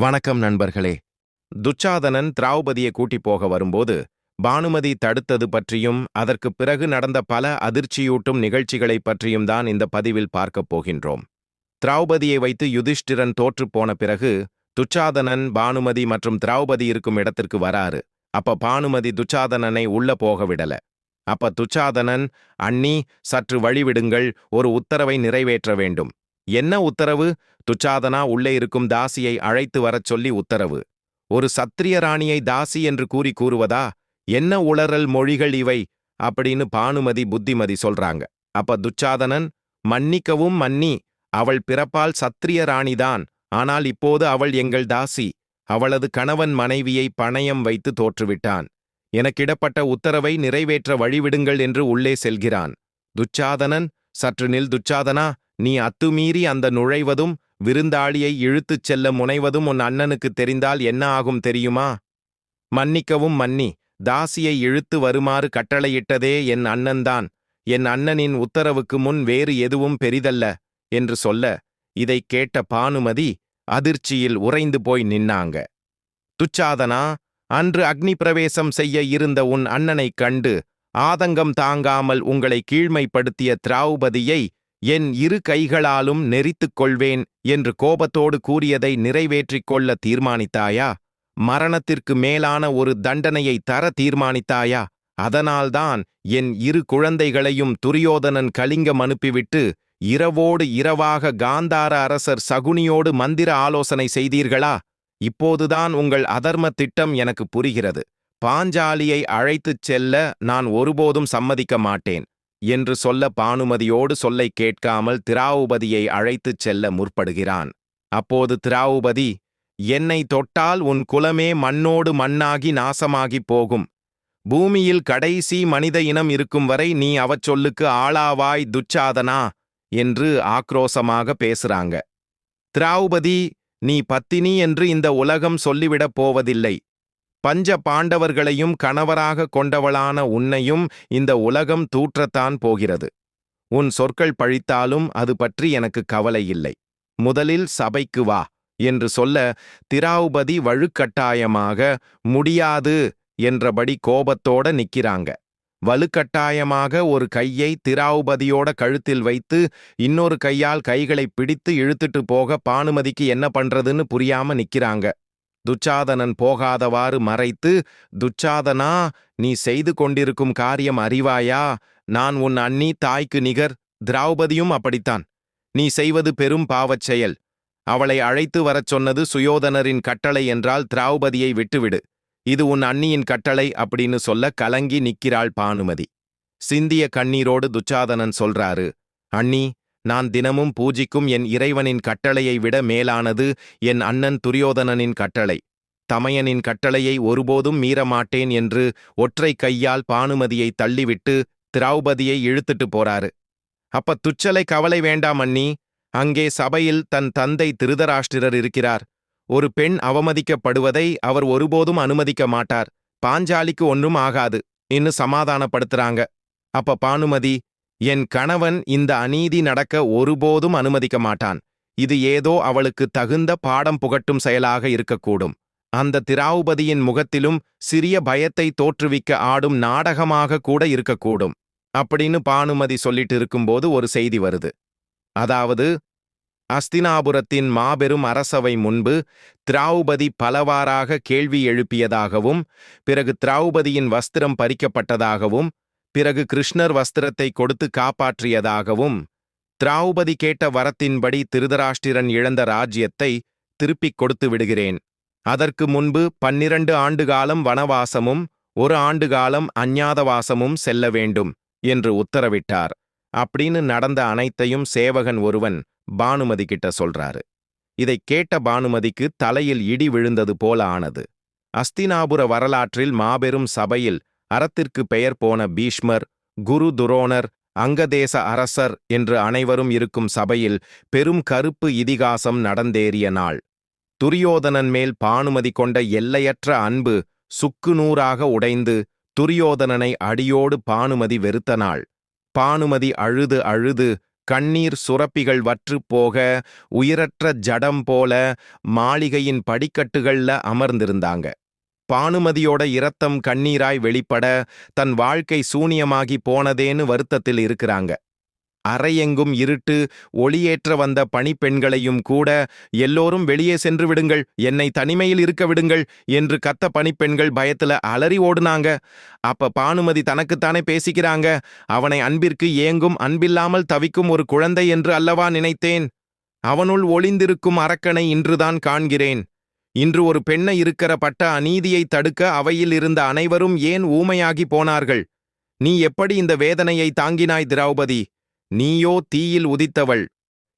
வணக்கம் நண்பர்களே. துச்சாதனன் திராவுபதியை கூட்டிப் போக வரும்போது பானுமதி தடுத்தது பற்றியும் அதற்குப் பிறகு நடந்த பல அதிர்ச்சியூட்டும் நிகழ்ச்சிகளைப் பற்றியும் தான் இந்த பதிவில் பார்க்கப் போகின்றோம். திராவுபதியை வைத்து யுதிஷ்டிரன் தோற்றுப் போன பிறகு துச்சாதனன் பானுமதி மற்றும் திராவுபதி இருக்கும் இடத்திற்கு வராரு அப்ப பானுமதி துச்சாதனனை உள்ள போக விடல. அப்ப துச்சாதனன் அண்ணி சற்று வழிவிடுங்கள் ஒரு உத்தரவை நிறைவேற்ற வேண்டும். என்ன உத்தரவு? துச்சாதனா உள்ளே இருக்கும் தாசியை அழைத்து வரச் சொல்லி உத்தரவு. ஒரு சத்திரிய ராணியை தாசி என்று கூறி கூறுவதா? என்ன உளறல் மொழிகள் இவை? அப்படின்னு பானுமதி புத்திமதி சொல்றாங்க. அப்ப துச்சாதனன் மன்னிக்கவும் மன்னி அவள் பிறப்பால் சத்திரிய ராணிதான் ஆனால் இப்போது அவள் எங்கள் தாசி. அவளது கணவன் மனைவியை பணயம் வைத்து தோற்றுவிட்டான். எனக்கிடப்பட்ட உத்தரவை நிறைவேற்ற வழிவிடுங்கள் என்று உள்ளே செல்கிறான். துச்சாதனன் சற்று நில் துச்சாதனா நீ அத்துமீறி அந்த நுழைவதும் விருந்தாளியை இழுத்துச் செல்ல முனைவதும் உன் அண்ணனுக்கு தெரிந்தால் என்ன ஆகும் தெரியுமா? மன்னிக்கவும் மன்னி தாசியை இழுத்து வருமாறு கட்டளையிட்டதே என் அண்ணன்தான். என் அண்ணனின் உத்தரவுக்கு முன் வேறு எதுவும் பெரிதல்ல என்று சொல்ல இதைக் கேட்ட பானுமதி அதிர்ச்சியில் உறைந்து போய் நின்னாங்க. துச்சாதனா அன்று அக்னி பிரவேசம் செய்ய இருந்த உன் அண்ணனைக் கண்டு ஆதங்கம் தாங்காமல் உங்களை கீழ்மைப்படுத்திய திராவுபதியை என் இரு கைகளாலும் நெரித்துக் கொள்வேன் என்று கோபத்தோடு கூறியதை நிறைவேற்றிக் கொள்ள தீர்மானித்தாயா? மரணத்திற்கு மேலான ஒரு தண்டனையை தர தீர்மானித்தாயா? அதனால்தான் என் இரு குழந்தைகளையும் துரியோதனன் கலிங்கம் அனுப்பிவிட்டு இரவோடு இரவாக காந்தார அரசர் சகுனியோடு மந்திர ஆலோசனை செய்தீர்களா? இப்போதுதான் உங்கள் அதர்ம திட்டம் எனக்கு புரிகிறது. பாஞ்சாலியை அழைத்துச் செல்ல நான் ஒருபோதும் சம்மதிக்க மாட்டேன். என்று சொல்ல பானுமதியோடு சொல்லை கேட்காமல் திராவுபதியை அழைத்துச் செல்ல முற்படுகிறான். அப்போது திராவுபதி என்னை தொட்டால் உன் குலமே மண்ணோடு மண்ணாகி நாசமாகிப் போகும். பூமியில் கடைசி மனித இனம் இருக்கும் வரை நீ அவச் சொல்லுக்கு ஆளாவாய் துச்சாதனா என்று ஆக்ரோசமாக பேசுறாங்க. திராவுபதி நீ பத்தினி என்று இந்த உலகம் சொல்லிவிடப் போவதில்லை. பஞ்ச பாண்டவர்களையும் கணவராக கொண்டவளான உன்னையும் இந்த உலகம் தூற்றத்தான் போகிறது. உன் சொற்கள் பழித்தாலும் அது பற்றி எனக்கு கவலை இல்லை. முதலில் சபைக்கு வா என்று சொல்ல திராவுபதி வழுக்கட்டாயமாக முடியாது என்றபடி கோபத்தோட நிக்கிறாங்க. வலுக்கட்டாயமாக ஒரு கையை திராவுபதியோட கழுத்தில் வைத்து இன்னொரு கையால் கைகளை பிடித்து இழுத்துட்டு போக பானுமதிக்கு என்ன பண்றதுன்னு புரியாம நிக்கிறாங்க. துச்சாதனன் போகாதவாறு மறைத்து துச்சாதனா நீ செய்து கொண்டிருக்கும் காரியம் அறிவாயா? நான் உன் அண்ணி தாய்க்கு நிகர் திராவுபதியும் அப்படித்தான். நீ செய்வது பெரும் பாவச் செயல். அவளை அழைத்து வரச் சொன்னது சுயோதனரின் கட்டளை என்றால் திராவுபதியை விட்டுவிடு. இது உன் அண்ணியின் கட்டளை அப்படின்னு சொல்ல கலங்கி நிற்கிறாள் பானுமதி. சிந்திய கண்ணீரோடு துச்சாதனன் சொல்றாரு அண்ணி நான் தினமும் பூஜிக்கும் என் இறைவனின் கட்டளையை விட மேலானது என் அண்ணன் துரியோதனனின் கட்டளை. தமையனின் கட்டளையை ஒருபோதும் மீறமாட்டேன் என்று ஒற்றை கையால் பானுமதியை தள்ளிவிட்டு திரௌபதியை இழுத்துட்டு போறாரு. அப்ப துச்சலை கவலை வேண்டாம் அண்ணி. அங்கே சபையில் தன் தந்தை திருதராஷ்டிரர் இருக்கிறார். ஒரு பெண் அவமதிக்கப்படுவதை அவர் ஒருபோதும் அனுமதிக்க மாட்டார். பாஞ்சாலிக்கு ஒன்றும் ஆகாது. இன்னு சமாதானப்படுத்துறாங்க. அப்ப பானுமதி என் கணவன் இந்த அநீதி நடக்க ஒருபோதும் அனுமதிக்க மாட்டான். இது ஏதோ அவளுக்கு தகுந்த பாடம் புகட்டும் செயலாக இருக்கக்கூடும். அந்த திராவுபதியின் முகத்திலும் சிறிய பயத்தை தோற்றுவிக்க ஆடும் நாடகமாக கூட இருக்கக்கூடும். அப்படின்னு பானுமதி சொல்லிட்டு இருக்கும்போது ஒரு செய்தி வருது. அதாவது அஸ்தினாபுரத்தின் மாபெரும் அரசவை முன்பு திராவுபதி பலவாறாக கேள்வி எழுப்பியதாகவும் பிறகு திராவுபதியின் வஸ்திரம் பறிக்கப்பட்டதாகவும் பிறகு கிருஷ்ணர் வஸ்திரத்தை கொடுத்து காப்பாற்றியதாகவும் திராவுபதி கேட்ட வரத்தின்படி திருதராஷ்டிரன் இழந்த ராஜ்யத்தை திருப்பிக் கொடுத்து விடுகிறேன். அதற்கு முன்பு பன்னிரண்டு ஆண்டுகாலம் வனவாசமும் ஒரு ஆண்டுகாலம் அஞ்ஞாதவாசமும் செல்ல வேண்டும் என்று உத்தரவிட்டார். அப்படின்னு நடந்த அனைத்தையும் சேவகன் ஒருவன் பானுமதி கிட்ட சொல்றாரு. இதைக் கேட்ட பானுமதிக்கு தலையில் இடி விழுந்தது போல ஆனது. அஸ்தினாபுர வரலாற்றில் மாபெரும் சபையில் அறத்திற்கு பெயர் போன பீஷ்மர் குரு துரோணர் அங்கதேச அரசர் என்று அனைவரும் இருக்கும் சபையில் பெரும் கருப்பு இதிகாசம் நடந்தேறிய நாள். துரியோதனன் மேல் பானுமதி கொண்ட எல்லையற்ற அன்பு சுக்குநூறாக உடைந்து துரியோதனனை அடியோடு பானுமதி வெறுத்த நாள். பானுமதி அழுது அழுது கண்ணீர் சுரப்பிகள் வற்றுப் போக உயிரற்ற ஜடம் போல மாளிகையின் படிக்கட்டுகள்ல அமர்ந்திருந்தாங்க. பானுமதியோட இரத்தம் கண்ணீராய் வெளிப்பட தன் வாழ்க்கை சூனியமாகி போனதேன்னு வருத்தத்தில் இருக்கிறாங்க. அறையெங்கும் இருட்டு ஒளியேற்ற வந்த பணிப்பெண்களையும் கூட எல்லோரும் வெளியே சென்று விடுங்கள் என்னை தனிமையில் இருக்க விடுங்கள் என்று கத்த பணிப்பெண்கள் பயத்துல அலறி ஓடுனாங்க. அப்ப பானுமதி தனக்குத்தானே பேசிக்கிறாங்க அவனை அன்பிற்கு ஏங்கும் அன்பில்லாமல் தவிக்கும் ஒரு குழந்தை என்று அல்லவா நினைத்தேன்? அவனுள் ஒளிந்திருக்கும் அரக்கனை இன்றுதான் காண்கிறேன். இன்று ஒரு பெண்ணை இருக்கிற பட்ட அநீதியை தடுக்க அவையில் இருந்த அனைவரும் ஏன் ஊமையாகி போனார்கள்? நீ எப்படி இந்த வேதனையை தாங்கினாய் திரௌபதி? நீயோ தீயில் உதித்தவள்.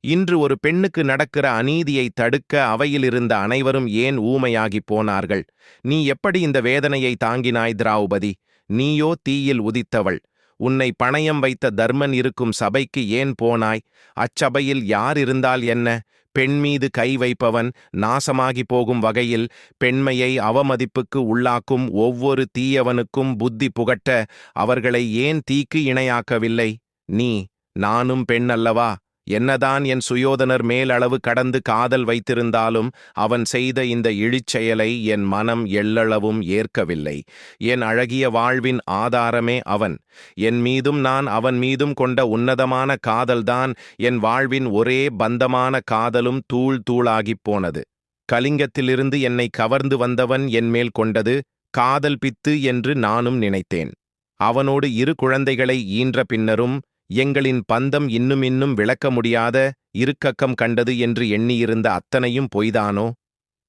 இன்று ஒரு பெண்ணுக்கு நடக்கிற அநீதியை தடுக்க அவையில் இருந்த அனைவரும் ஏன் ஊமையாகி போனார்கள்? நீ எப்படி இந்த வேதனையை தாங்கினாய் திரௌபதி? நீயோ தீயில் உதித்தவள். உன்னை பணயம் வைத்த தர்மன் இருக்கும் சபைக்கு ஏன் போனாய்? அச்சபையில் யார் இருந்தால் என்ன? பெண் மீது கை வைப்பவன் நாசமாகி போகும் வகையில் பெண்மையை அவமதிப்புக்கு உள்ளாக்கும் ஒவ்வொரு தீயவனுக்கும் புத்தி புகட்ட அவர்களை ஏன் தீக்கு இணையாக்கவில்லை? நீ நானும் பெண் அல்லவா? என்னதான் என் சுயோதனர் மேலளவு கடந்து காதல் வைத்திருந்தாலும் அவன் செய்த இந்த இழிச்செயலை என் மனம் எள்ளளவும் ஏற்கவில்லை. என் அழகிய வாழ்வின் ஆதாரமே அவன். என் மீதும் நான் அவன் மீதும் கொண்ட உன்னதமான காதல்தான் என் வாழ்வின் ஒரே பந்தமான காதலும் தூள் தூளாகிப் போனது. கலிங்கத்திலிருந்து என்னை கவர்ந்து வந்தவன் என் மேல் கொண்டது காதல் பித்து என்று நானும் நினைத்தேன். அவனோடு இரு குழந்தைகளை ஈன்ற பின்னரும் எங்களின் பந்தம் இன்னும் இன்னும் விளக்க முடியாத இருக்கக்கம் கண்டது என்று எண்ணியிருந்த அத்தனையும் பொய்தானோ?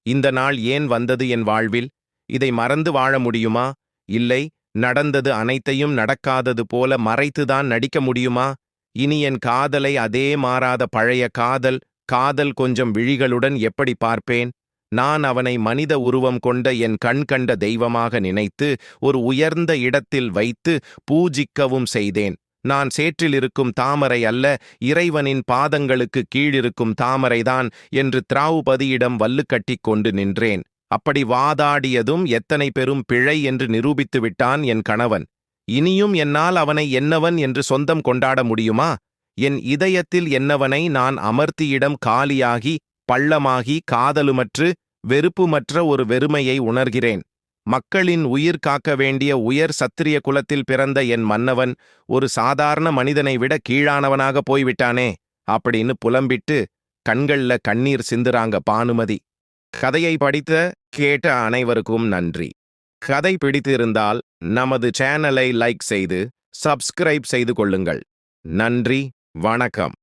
இந்த நாள் ஏன் வந்தது என் வாழ்வில்? இதை மறந்து வாழ முடியுமா? இல்லை நடந்தது அனைத்தையும் நடக்காதது போல மறைத்துதான் நடிக்க முடியுமா? இனி என் காதலை அதே மாறாத பழைய காதல் காதல் கொஞ்சம் விழிகளுடன் எப்படி பார்ப்பேன்? நான் அவனை மனித உருவம் கொண்ட என் கண் கண்ட தெய்வமாக நினைத்து ஒரு உயர்ந்த இடத்தில் வைத்து பூஜிக்கவும் செய்தேன். நான் சேற்றில் இருக்கும் தாமரை அல்ல இறைவனின் பாதங்களுக்கு கீழிருக்கும் தாமரைதான் என்று திராவுபதியிடம் வல்லு கட்டிக் கொண்டு நின்றேன். அப்படி வாதாடியதும் எத்தனை பெரும் பிழை என்று நிரூபித்து விட்டான் என் கணவன். இனியும் என்னால் அவனை என்னவன் என்று சொந்தம் கொண்டாட முடியுமா? என் இதயத்தில் என்னவனை நான் அமர்த்தியிடம் காலியாகி பள்ளமாகி காதலுமற்று வெறுப்புமற்ற ஒரு வெறுமையை உணர்கிறேன். மக்களின் உயிர் காக்க வேண்டிய உயர் சத்திரிய குலத்தில் பிறந்த என் மன்னவன் ஒரு சாதாரண மனிதனை விட கீழானவனாக போய்விட்டானே அப்படின்னு புலம்பிட்டு கண்கள்ல கண்ணீர் சிந்துறாங்க பானுமதி. கதையை படித்த கேட்ட அனைவருக்கும் நன்றி. கதை பிடித்திருந்தால் நமது சேனலை லைக் செய்து சப்ஸ்கிரைப் செய்து கொள்ளுங்கள். நன்றி வணக்கம்.